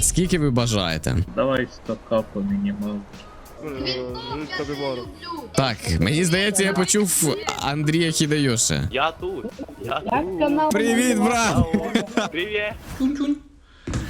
Скільки ви бажаєте? Давай 100к по. Так, мені здається, я почув Андрія Хідаюша. Я тут. Я тут. Привіт, брат! Привіт.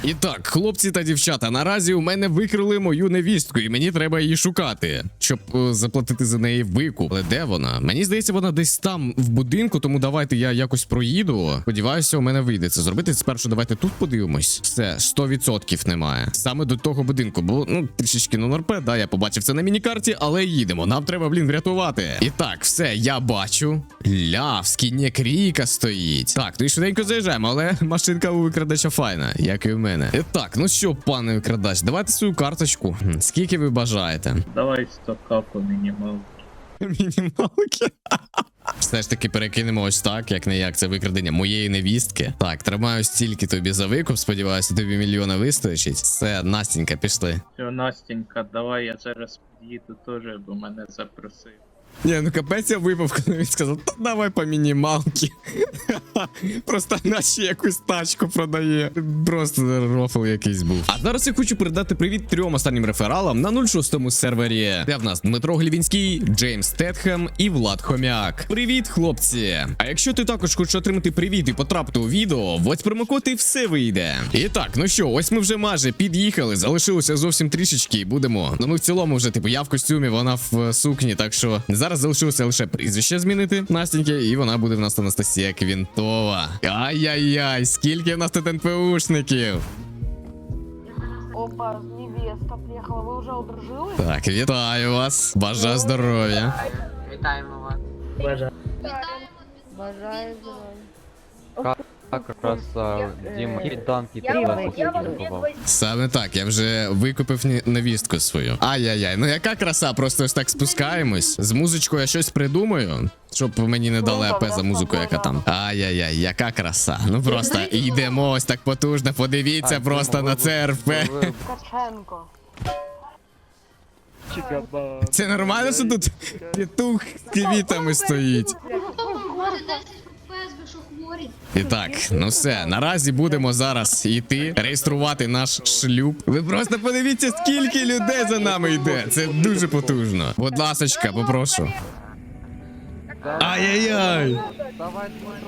І так, хлопці та дівчата, наразі у мене викрили мою невістку, і мені треба її шукати, щоб е, заплатити за неї викуп. Але де вона? Мені здається, вона десь там в будинку, тому давайте я якось проїду. Сподіваюся, у мене вийде це зробити. Спершу давайте тут подивимось. Все, 100% немає. Саме до того будинку, бо ну трішечки ну норпе, да, я побачив це на мінікарті, але їдемо. Нам треба, блін, врятувати. І так, все, я бачу. Ля, в скіні кріка стоїть. Так, ну і швиденько заїжджаємо, але машинка у викрадача файна, як і в мене. І так, ну що, пане викрадач, давайте свою карточку. Скільки ви бажаєте? Давай 100к по мінімалу. Мінімалки. Все ж таки перекинемо ось так, як не як це викрадення моєї невістки. Так, тримаю стільки тобі за викуп. Сподіваюся, тобі мільйона вистачить. Все, Настінька, пішли. Все, Настенька, давай я зараз під'їду теж, бо мене запросив. Ні, ну капець я випав, коли він сказав, та давай по мінімалки. Просто наші якусь тачку продає. Просто рофл якийсь був. А зараз я хочу передати привіт трьом останнім рефералам на 06-му сервері, де в нас Дмитро Глівінський, Джеймс Тетхем і Влад Хомяк. Привіт, хлопці! А якщо ти також хочеш отримати привіт і потрапити у відео, вводь промокод і все вийде. І так, ну що, ось ми вже майже під'їхали, залишилося зовсім трішечки і будемо. Ну ми в цілому вже, типу, я в костюмі, вона в е, сукні, так що зараз залишилося лише прізвище змінити Настіньки, і вона буде в нас Анастасія Квінтова. Ай-яй-яй, скільки в нас тут НПУшників. Опа, невеста приехала. Вы уже удружились? Так, вітаю вас. Бажаю здоров'я. Вітаємо вас. Бажаю здоров'я. Так, якраз а, Дім і танки я тебе я. Саме так, я вже викупив ні- невістку свою. Ай-яй-яй, ну яка краса, просто ось так спускаємось. З музичкою я щось придумаю, щоб мені не дали АП за музику, яка там. Ай-яй-яй, яка краса. Ну просто йдемо ось так потужно. Подивіться А, просто Діма, на ви- це РП. ви- Ткаченко. Це нормально, що тут петух з квітами стоїть. Говорить 10 FPS, ви що хворі? І так, ну все, наразі будемо зараз йти реєструвати наш шлюб. Ви просто подивіться, скільки людей за нами йде. Це дуже потужно. Будь ласочка, попрошу. Ай-яй-яй!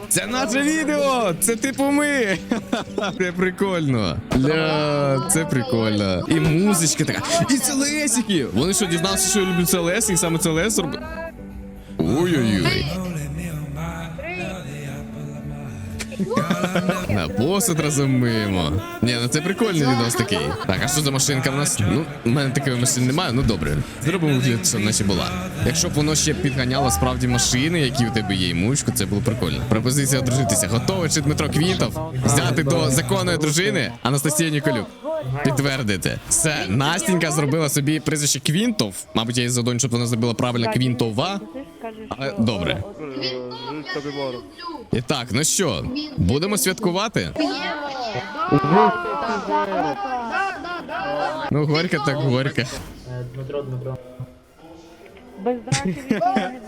Це наше відео! Це типу ми! Це прикольно. Ля, це прикольно. І музичка така. І целесики! Вони що, дізналися, що я люблю целес, і саме целес робить. Ой-ой-ой. На посуд разом мимо. Ні, ну це прикольний відос такий. Так, а що за машинка в нас? Ну, в мене такої машини немає, ну добре. Зробимо вигляд, що наче була. Якщо б воно ще підганяло справді машини, які у тебе є, і мучку, це було прикольно. Пропозиція одружитися. Готовий чи Дмитро Квінтов? Взяти до законної дружини Анастасія Ніколюк. Підтвердити. Все, Настінька зробила собі прізвище Квінтов. Мабуть, я її задонь, щоб вона зробила правильно Квінтова. Але добре. І так, ну що, будемо святкувати? Ну, горько так горько. Дмитро, Дмитро. буває.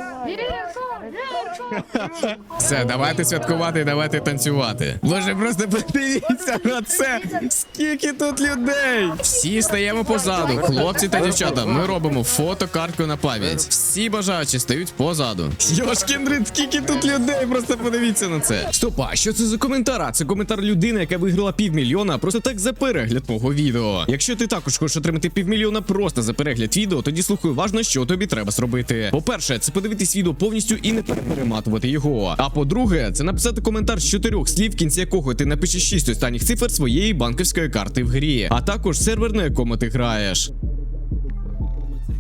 Все, давайте святкувати і давайте танцювати. Боже, просто подивіться на це. Скільки тут людей! Всі стаємо позаду, хлопці та дівчата. Ми робимо фотокартку на пам'ять. Всі бажаючі стають позаду. Йошкін скільки тут людей, просто подивіться на це. Стоп, а що це за коментар? Це коментар людини, яка виграла півмільйона просто так за перегляд мого відео. Якщо ти також хочеш отримати півмільйона просто за перегляд відео, тоді слухай уважно, що тобі треба зробити. По-перше, це подивитись відео повністю і не перематувати його. А по-друге, це написати коментар з чотирьох слів, в кінці якого ти напишеш шість останніх цифр своєї банківської карти в грі, а також сервер, на якому ти граєш.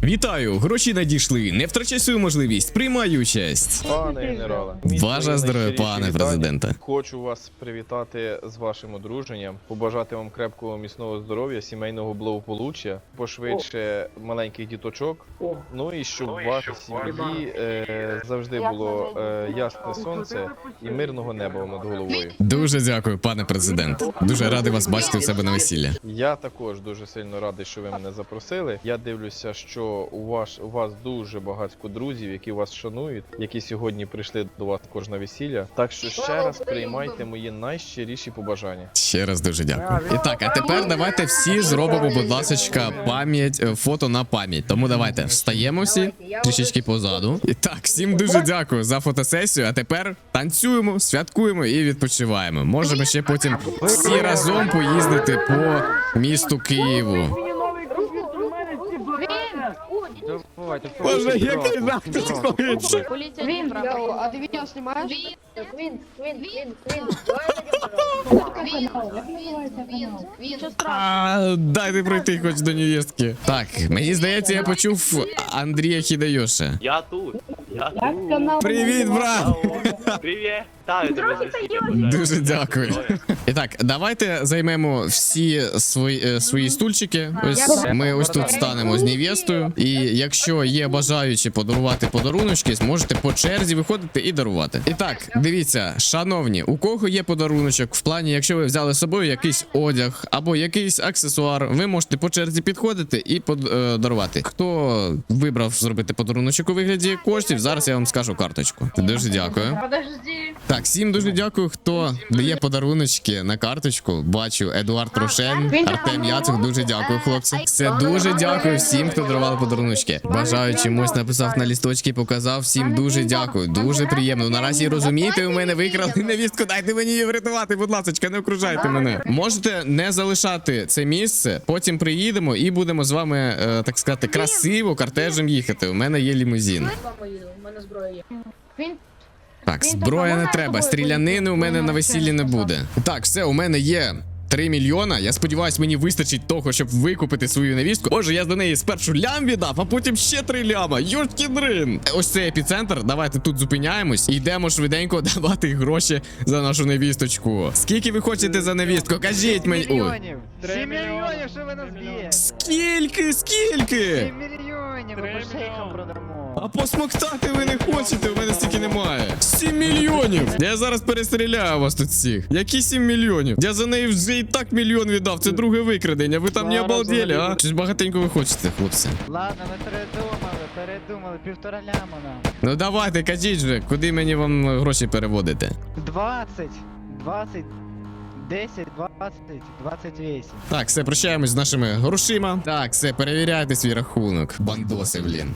Вітаю! Гроші надійшли. Не втрачай свою можливість. Приймай участь. Пане генерале, Бажаю здоров'я, пане президенте. Хочу вас привітати з вашим одруженням, побажати вам крепкого міцного здоров'я, сімейного благополуччя, пошвидше маленьких діточок. Ну і щоб в вашій сім'ї е, завжди було е, ясне сонце і мирного неба над головою. Дуже дякую, пане президент. Дуже радий вас бачити у себе на весіллі. Я також дуже сильно радий, що ви мене запросили. Я дивлюся, що у вас у вас дуже багатько друзів, які вас шанують, які сьогодні прийшли до вас на весілля. Так що ще раз приймайте мої найщиріші побажання. Ще раз дуже дякую. І так, а тепер давайте всі зробимо, будь ласка, пам'ять, е, фото на пам'ять. Тому давайте встаємо всі трішечки позаду. І так, всім дуже дякую за фотосесію. А тепер танцюємо, святкуємо і відпочиваємо. Можемо ще потім всі разом поїздити по місту Києву. Давайте, Боже, який. Поліція Квин, Дніпра. я, а ты видео снимаешь? Він, Квин, Квин, Квин, Квин. він, він, він, він. Ничего страшного. А, дайте пройти хоч до невістки. Так, мені здається, я почув Андрія Хідайоша. Я тут. Я тут. Привіт, брат! Привіт. Вітаю тебе. Дуже дякую. І так, давайте займемо всі свої, е, свої стульчики. Ось ми ось тут станемо з невістою. І якщо є бажаючі подарувати подаруночки, зможете по черзі виходити і дарувати. І так, дивіться, шановні, у кого є подаруночок в плані, якщо ви взяли з собою якийсь одяг або якийсь аксесуар, ви можете по черзі підходити і подарувати. Хто вибрав зробити подаруночок у вигляді коштів, зараз я вам скажу карточку. Дуже дякую. Подожди. Так, всім дуже дякую, хто дає подаруночки на карточку. Бачу Едуард Рошен, Артем Яцух. Дуже дякую, хлопці. Все дуже дякую всім, хто дарував подаруночки. Бажаю чомусь написав на лісточки, показав. Всім дуже дякую. Дуже приємно. Наразі розумієте, у мене викрали невістку. Дайте мені її врятувати, будь ласка, не окружайте мене. Можете не залишати це місце. Потім приїдемо і будемо з вами, е, так сказати, красиво картежем їхати. У мене є лімузин. Квин, Так, зброя не треба. Стрілянини у мене на весіллі не буде. Так, все, у мене є. 3 мільйона. Я сподіваюсь, мені вистачить того, щоб викупити свою невістку. Отже, я до неї спершу лям віддав, а потім ще 3 ляма. Йошкідрин. Ось це епіцентр. Давайте тут зупиняємось і йдемо швиденько давати гроші за нашу невісточку. Скільки ви хочете за невістку? Кажіть мені. Ой. Мільйонів! 7 мільйонів, що ви нас б'єте? Скільки? Скільки? 7 мільйонів, ми по шейхам продамо. А посмоктати ви не хочете, у мене стільки немає. 7 мільйонів! Я зараз перестріляю вас тут всіх. Які 7 мільйонів? Я за неї вже і так мільйон віддав. Це друге викрадення. Ви там не Зараз обалдели, а? Щось багатенько ви хочете, хлопці. Ладно, ми передумали, передумали, півтора ляма нам. Ну давайте, кажіть же, куди мені вам гроші переводити? 20, 20, 10, 20, 28. Так, все, прощаємось з нашими грошима. Так, все, перевіряйте свій рахунок. Бандоси, блін.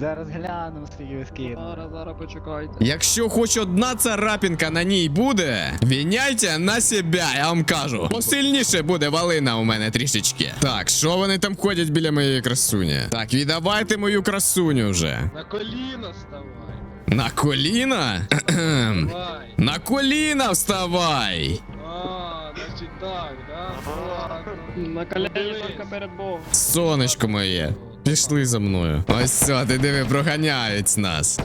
Зараз глянемо, скільки ви скинули. Зараз, зараз почекайте. Якщо хоч одна царапінка на ній буде, віняйте на себе, я вам кажу. Посильніше буде валина у мене трішечки. Так, що вони там ходять біля моєї красуні? Так, віддавайте мою красуню вже. На коліна ставай. На коліна? Давай. На коліна вставай! А, значить так, да? Ладно. На коліна тільки перед Богом. Сонечко моє. Пішли за мною. Ось все, ти диви, проганяють нас.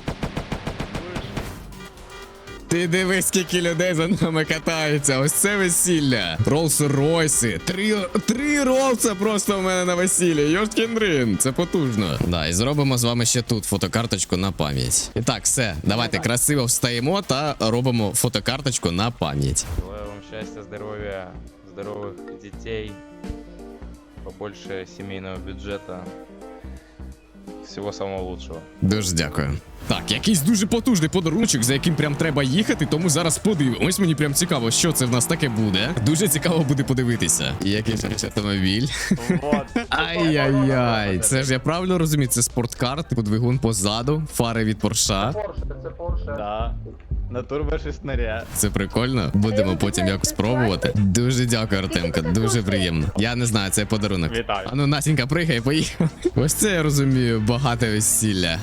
Ти дивись, скільки людей за нами катаються. Ось це весілля. Роллс-Ройси. Три, три ролса просто у мене на весіллі. Йошкіндрин. Це потужно. Да, і зробимо з вами ще тут фотокарточку на пам'ять. І так, все. Давайте красиво встаємо та робимо фотокарточку на пам'ять. Желаю вам счастья, здоровья, здоровых детей, побольше семейного бюджета, всего самого лучшого. Дуже дякую. Так, якийсь дуже потужний подарунчик, за яким прям треба їхати, тому зараз подивимось. Мені прям цікаво, що це в нас таке буде. Дуже цікаво буде подивитися. Який автомобіль. Ай-яй-яй. Це ж я правильно розумію, це спорткар, типу двигун позаду, фари від Порша. Да. На турбо шестнаря. Це прикольно. Будемо потім якось спробувати. Дуже дякую, Артемка. Дуже приємно. Я не знаю, це подарунок. Вітаю. А ну Насінька, пригай, поїхав. Ось це я розумію, багате весілля.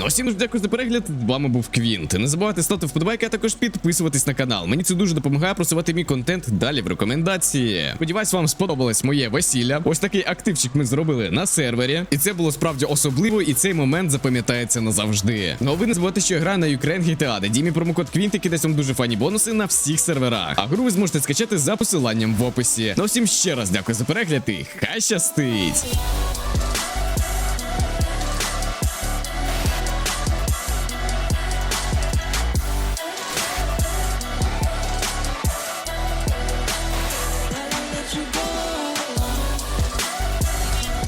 Ну, всім дуже дякую за перегляд. З вами був Квінт. Не забувайте ставити вподобайки, а також підписуватись на канал. Мені це дуже допомагає просувати мій контент далі в рекомендації. Сподіваюсь, вам сподобалось моє весілля. Ось такий активчик ми зробили на сервері. І це було справді особливо, і цей момент запам'ятається назавжди. Ну а ви не забувайте, що я граю на Ukraine GTA, де дімі промокод Квінт, який дасть вам дуже фані бонуси на всіх серверах. А гру ви зможете скачати за посиланням в описі. Ну всім ще раз дякую за перегляд і хай щастить!